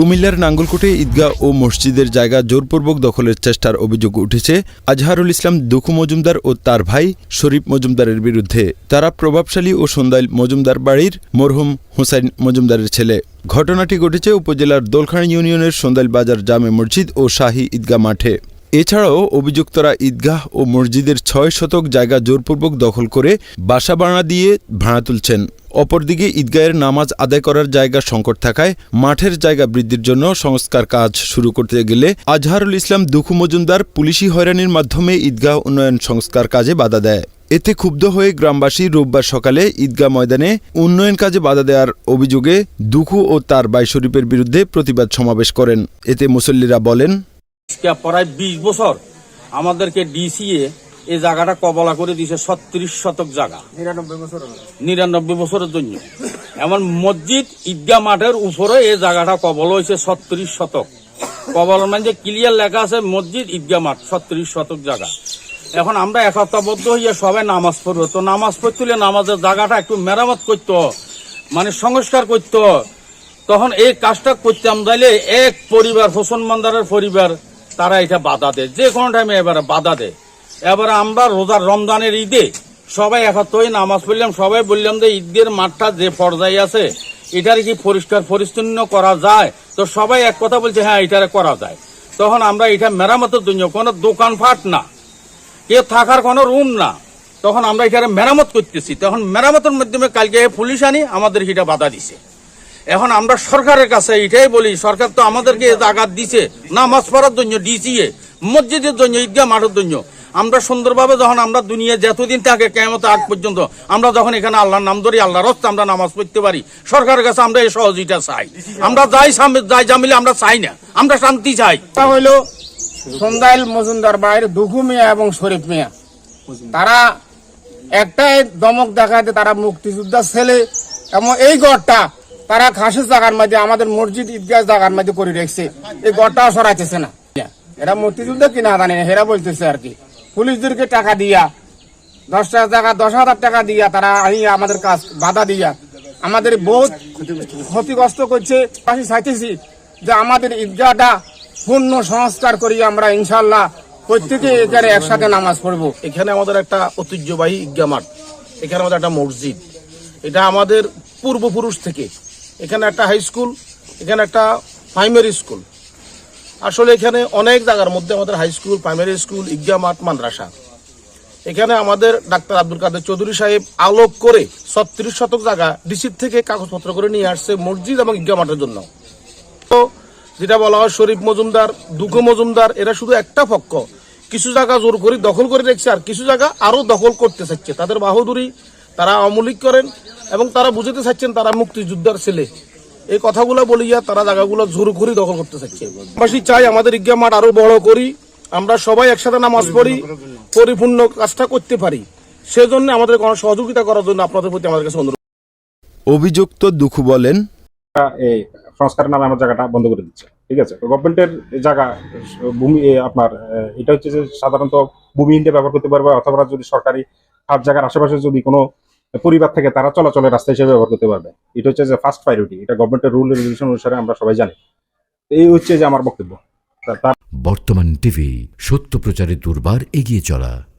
কুমিল্লার নাঙ্গলকোটে ঈদগাহ ও মসজিদের জায়গা জোরপূর্বক দখলের চেষ্টার অভিযোগ উঠেছে। আজহারুল ইসলাম দুখু মজুমদার ও তার ভাই শরীফ মজুমদারের বিরুদ্ধে। তারা প্রভাবশালী ও সন্দাইল মজুমদার বাড়ির মরহুম হুসাইন মজুমদারের ছেলে। ঘটনাটি ঘটেছে উপজেলার দোলখান ইউনিয়নের সন্দাইল বাজার জামে মসজিদ ও শাহী ঈদগাহ মাঠে। এছাড়াও অভিযুক্তরা ঈদগাহ ও মসজিদের ছয় শতক জায়গা জোরপূর্বক দখল করে বাসা বাড়া দিয়ে ভাড়া তুলছেন। অপরদিকে ঈদগাহের নামাজ আদায় করার জায়গা সংকট থাকায় মাঠের জায়গা বৃদ্ধির জন্য সংস্কার কাজ শুরু করতে গেলে আজহারুল ইসলাম দুখু মজুমদার পুলিশি হয়রানির মাধ্যমে ঈদগাহ উন্নয়ন সংস্কার কাজে বাধা দেয়। এতে ক্ষুব্ধ হয়ে গ্রামবাসী রোববার সকালে ঈদগাহ ময়দানে উন্নয়ন কাজে বাধা দেওয়ার অভিযোগে দুখু ও তার বাই শরীফের বিরুদ্ধে প্রতিবাদ সমাবেশ করেন। এতে মুসল্লিরা বলেন প্রায় বিশ বছর আমাদেরকে ডিসিএ এই জায়গাটা কবলা করে দিয়েছে ছত্রিশ শতক জায়গা। নিরানব্বই বছরের জন্য। এমন মসজিদ ঈদগাহ মাঠের উপরে এই জায়গাটা কবল হয়েছে ছত্রিশ শতক। কবল মানে যে ক্লিয়ার লেখা আছে মসজিদ ঈদগাহ মাঠ ছত্রিশ শতক জায়গা। এখন আমরা একতাবদ্ধ হইয়া সবাই নামাজ পড়ব। তো নামাজ পড়তে হলে নামাজের জায়গাটা একটু মেরামত করতো মানে সংস্কার করতো তখন এই কাজটা করতাম তাইলে এক পরিবার হোসেন মান্দারের পরিবার তারা এটা বাধা দেয়। যে কোনো টাইমে এবারে বাধা দেয়। এবারে আমরা রোজার রমজানের ঈদে সবাই একত্র হয়ে নামাজ পড়লাম, সবাই বললাম যে ঈদের মাঠটা যে পর্যায়ে আছে, এটার কি পরিষ্কার পরিচ্ছন্ন করা যায়? তো সবাই এক কথা বলছে হ্যাঁ এটারে করা যায়। তখন আমরা এটা মেরামতের জন্য, কোনো দোকানপাট না, কেউ থাকার কোনো রুম না, তখন আমরা এখানে মেরামত করতেছি। তখন মেরামতের মাধ্যমে কালকে পুলিশ আনি, আমাদের এটা বাধা দিছে। এখন আমরা সরকারের কাছে এটাই বলি, সরকার তো আমাদেরকে জায়গা দিছে, নামাজ পড়ার জন্য, ডিসিএ, মসজিদের জন্য, ঈদগাহ মাঠের জন্য। আমরা সুন্দরভাবে যখন আমরা দুনিয়া যতদিন থাকে কেমত আগ পর্যন্ত আমরা যখন এখানে আল্লাহর নাম ধরি আল্লাহর হস্তে আমরা নামাজ পড়তে পারি। সরকারের কাছে আমরা এই সহযোগিতা চাই। আমরা যাই যাই জামিলে আমরা চাই না। আমরা শান্তি চাই। হইল সন্দাইল মজুমদার বাড়ির দুঘু মিয়া এবং শরীফ মিয়া। তারা একটাই দমক দেখাতে তারা মুক্তিযোদ্ধার ছেলে এবং এই গড়টা তারা খাসের জাগার মধ্যে আমাদের মসজিদ ঈদগাহ জাগার মধ্যে করে রেখেছে। এই গড়টাও সরাইতেছে না। এরা মুক্তিযুদ্ধ কিনা জানে না, হেরা বলতেছে আর কি। পুলিশদেরকে টাকা দিয়া, দশ হাজার টাকা, দশ হাজার টাকা দিয়া তারা আনি আমাদের কাজ বাধা দিয়া আমাদের বহুত ক্ষতিগ্রস্ত করছে। পাশে চাইতেছি যে আমাদের ঈদগাহটা পূর্ণ সংস্কার করি আমরা ইনশাল্লাহ প্রত্যেকে এখানে একসাথে নামাজ পড়ব। এখানে আমাদের একটা ঐতিহ্যবাহী ঈদগাহ মাঠ, এখানে আমাদের একটা মসজিদ। এটা আমাদের পূর্বপুরুষ থেকে। এখানে একটা হাই স্কুল এখানে একটা প্রাইমারি স্কুল আসলে এখানে অনেক জায়গার মধ্যে আমাদের হাই স্কুল প্রাইমারি স্কুল ঈদগাহ মাঠ, মাদ্রাসা। এখানে আমাদের ডাক্তার আব্দুল কাদের চৌধুরী সাহেব আলোক করে ছত্রিশ শতক জায়গা ডিসির থেকে কাগজপত্র করে নিয়ে আসছে মসজিদ এবং ঈদগাহ মাঠের জন্য। তো যেটা বলা হয় শরীফ মজুমদার দুঃখ মজুমদার, এরা শুধু একটা পক্ষ। কিছু জায়গা জোর করে দখল করে রেখেছে আর কিছু জায়গা আরও দখল করতে চাচ্ছে। তাদের বাহাদুরি, তারা অমূলিক করেন এবং তারা বুঝতে চাচ্ছেন তারা মুক্তিযোদ্ধার ছেলে। এই কথাগুলো বলিয়া তারা জায়গাগুলো জোর করে দখল করতে চাচ্ছে বাসী চাই আমাদের ইজ্ঞা মাঠ আরও বড় করি আমরা সবাই একসাথে নামাজ পড়ি পরিপূর্ণ কাজটা করতে পারি। সেজন্য আমাদের কোনো সহযোগিতা করার জন্য আপনাদের প্রতি আমাদের কাছে অনুরোধ। অভিযুক্ত দুখু বলেন এই সংস্কারের নামে আমার জায়গাটা বন্ধ করে দিচ্ছে। ঠিক আছে? গভর্নমেন্টের জায়গা ভূমি আপনার এটা হচ্ছে যে সাধারণত ভূমিহীনটা ব্যবহার করতে পারবে অথবা যদি সরকারি খাত জায়গার আশেপাশে যদি কোনো পরিবার থেকে তারা চলাচলের রাস্তা হিসেবে ব্যবহার করতে পারবে। এটা হচ্ছে যে ফার্স্ট প্রায়োরিটি এটা গভর্নমেন্টের রুল রেগুলেশন অনুসারে আমরা সবাই জানি। এই হচ্ছে যে আমার বক্তব্য। বর্তমান টিভি সত্য প্রচারে দুর্বার এগিয়ে চলা।